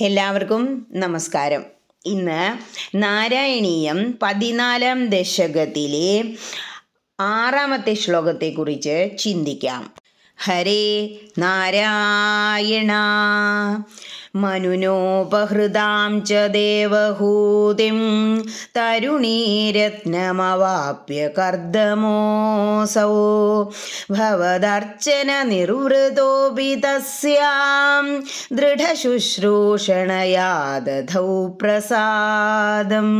എല്ലാവർക്കും നമസ്കാരം. ഇന്ന് നാരായണീയം പതിനാലാം ദശകത്തിലെ ആറാമത്തെ ശ്ലോകത്തെക്കുറിച്ച് ചിന്തിക്കാം. ഹരേ നാരായണ മനുനോപഹൃതാം ച ദേവഹൂതിം തരുണീരത്നമവാപ്യ കർദമോസൗ ഭവദർച്ചന നിർവൃതോപി തസ്യാം ദൃഢശുശ്രൂഷണയാ ദധൗ പ്രസാദം.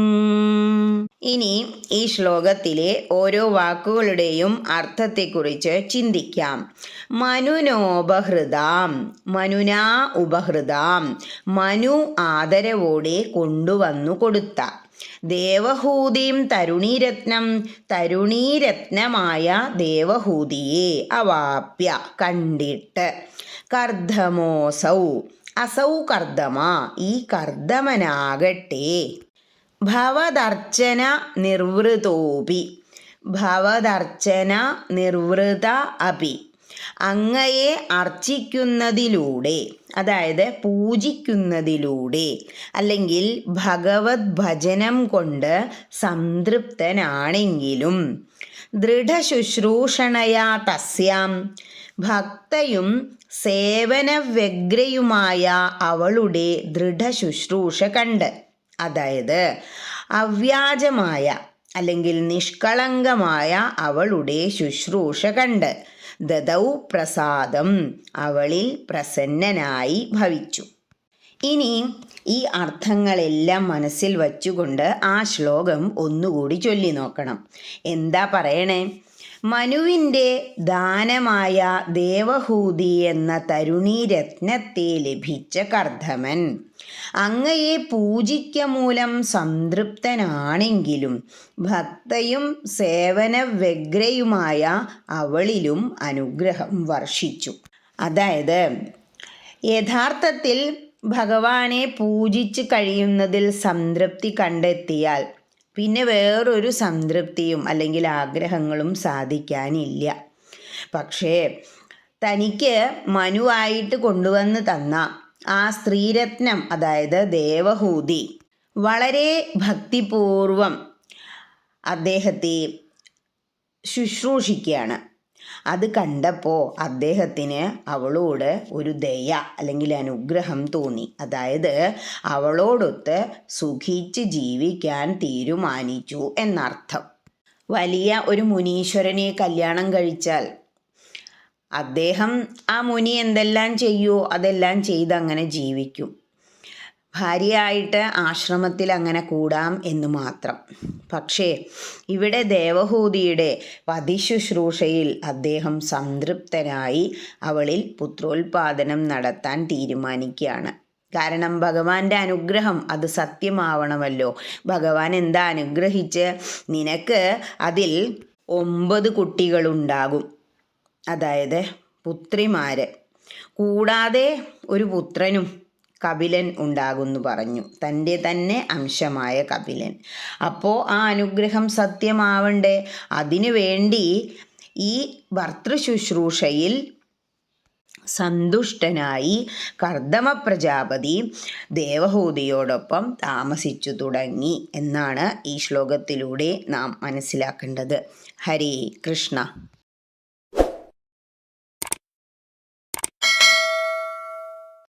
ഇനി ഈ ശ്ലോകത്തിലെ ഓരോ വാക്കുകളുടെയും അർത്ഥത്തെക്കുറിച്ച് ചിന്തിക്കാം. മനുനോപഹൃതാം മനുനാ ഉപഹൃതാം മനു ആദരവോടെ കൊണ്ടുവന്നു കൊടുത്ത. ദേവഹൂതിയും തരുണീരത്നം തരുണീരത്നമായ ദേവഹൂതിയെ അവാപ്യ കണ്ടിട്ട്. കർദ്ധമോസൗ അസൗ കർദ്ദമ ഈ കർദ്ദമനാകട്ടെ. ഭവദർച്ചന നിർവൃതോപി. ഭവദർച്ചന നിർവൃത അപി. അങ്ങയെ അർച്ചിക്കുന്നതിലൂടെ അതായത് പൂജിക്കുന്നതിലൂടെ അല്ലെങ്കിൽ ഭഗവത് ഭജനം കൊണ്ട് സംതൃപ്തനാണെങ്കിലും. ദൃഢശുശ്രൂഷണയാ തസ്യാം. ഭക്തയും സേവനവ്യഗ്രയുമായ അവളുടെ ദൃഢശുശ്രൂഷ കണ്ട്. അതായത് അവ്യാജമായ അല്ലെങ്കിൽ നിഷ്കളങ്കമായ അവളുടെ ശുശ്രൂഷ കണ്ട് ദദൗ പ്രസാദം അവളിൽ പ്രസന്നനായി ഭവിച്ചു. ഇനി ഈ അർത്ഥങ്ങളെല്ലാം മനസ്സിൽ വച്ചുകൊണ്ട് ആ ശ്ലോകം ഒന്നുകൂടി ചൊല്ലി നോക്കണം. എന്താ പറയണേ? മനുവിന്റെ ദാനമായ ദേവഹൂതി എന്ന തരുണീരത്നത്തെ ലഭിച്ച കർദ്ധമൻ. അങ്ങയെ പൂജിക്ക മൂലം സംതൃപ്തനാണെങ്കിലും ഭക്തയും സേവന വ്യഗ്രയുമായ അവളിലും അനുഗ്രഹം വർഷിച്ചു. അതായത് യഥാർത്ഥത്തിൽ ഭഗവാനെ പൂജിച്ച് കഴിയുന്നതിൽ സംതൃപ്തി കണ്ടെത്തിയാൽ പിന്നെ വേറൊരു സംതൃപ്തിയും അല്ലെങ്കിൽ ആഗ്രഹങ്ങളും സാധിക്കാനില്ല. പക്ഷേ തനിക്ക് മനുവായിട്ട് കൊണ്ടുവന്ന് തന്ന ആ സ്ത്രീരത്നം അതായത് ദേവഹൂതി വളരെ ഭക്തിപൂർവം അദ്ദേഹത്തെ ശുശ്രൂഷിക്കുകയാണ്. അത് കണ്ടപ്പോൾ അദ്ദേഹത്തിന് അവളോട് ഒരു ദയ അല്ലെങ്കിൽ അനുഗ്രഹം തോന്നി. അതായത് അവളോടൊത്ത് സുഖിച്ച് ജീവിക്കാൻ തീരുമാനിച്ചു എന്നർത്ഥം. വലിയ ഒരു മുനീശ്വരനെ കല്യാണം കഴിച്ചാൽ അദ്ദേഹം ആ മുനി എന്തെല്ലാം ചെയ്യുമോ അതെല്ലാം ചെയ്ത് അങ്ങനെ ജീവിക്കും. ഭാര്യയായിട്ട് ആശ്രമത്തിൽ അങ്ങനെ കൂടാം എന്ന് മാത്രം. പക്ഷേ ഇവിടെ ദേവഹൂതിയുടെ വധിശുശ്രൂഷയിൽ അദ്ദേഹം സംതൃപ്തനായി അവളിൽ പുത്രോൽപാദനം നടത്താൻ തീരുമാനിക്കുകയാണ്. കാരണം ഭഗവാന്റെ അനുഗ്രഹം അത് സത്യമാവണമല്ലോ. ഭഗവാൻ എന്താ അനുഗ്രഹിച്ച്? നിനക്ക് അതിൽ ഒമ്പത് കുട്ടികളുണ്ടാകും. അതായത് പുത്രിമാര്. കൂടാതെ ഒരു പുത്രനും കപിലൻ ഉണ്ടാകുന്നു പറഞ്ഞു. തന്റെ തന്നെ അംശമായ കപിലൻ. അപ്പോൾ ആ അനുഗ്രഹം സത്യമാവണ്ടേ? അതിനു വേണ്ടി ഈ ഭർത്തൃശുശ്രൂഷയിൽ സന്തുഷ്ടനായി കർദമ പ്രജാപതി ദേവഹൂതിയോടൊപ്പം താമസിച്ചു തുടങ്ങി എന്നാണ് ഈ ശ്ലോകത്തിലൂടെ നാം മനസ്സിലാക്കേണ്ടത്. ഹരേ കൃഷ്ണ.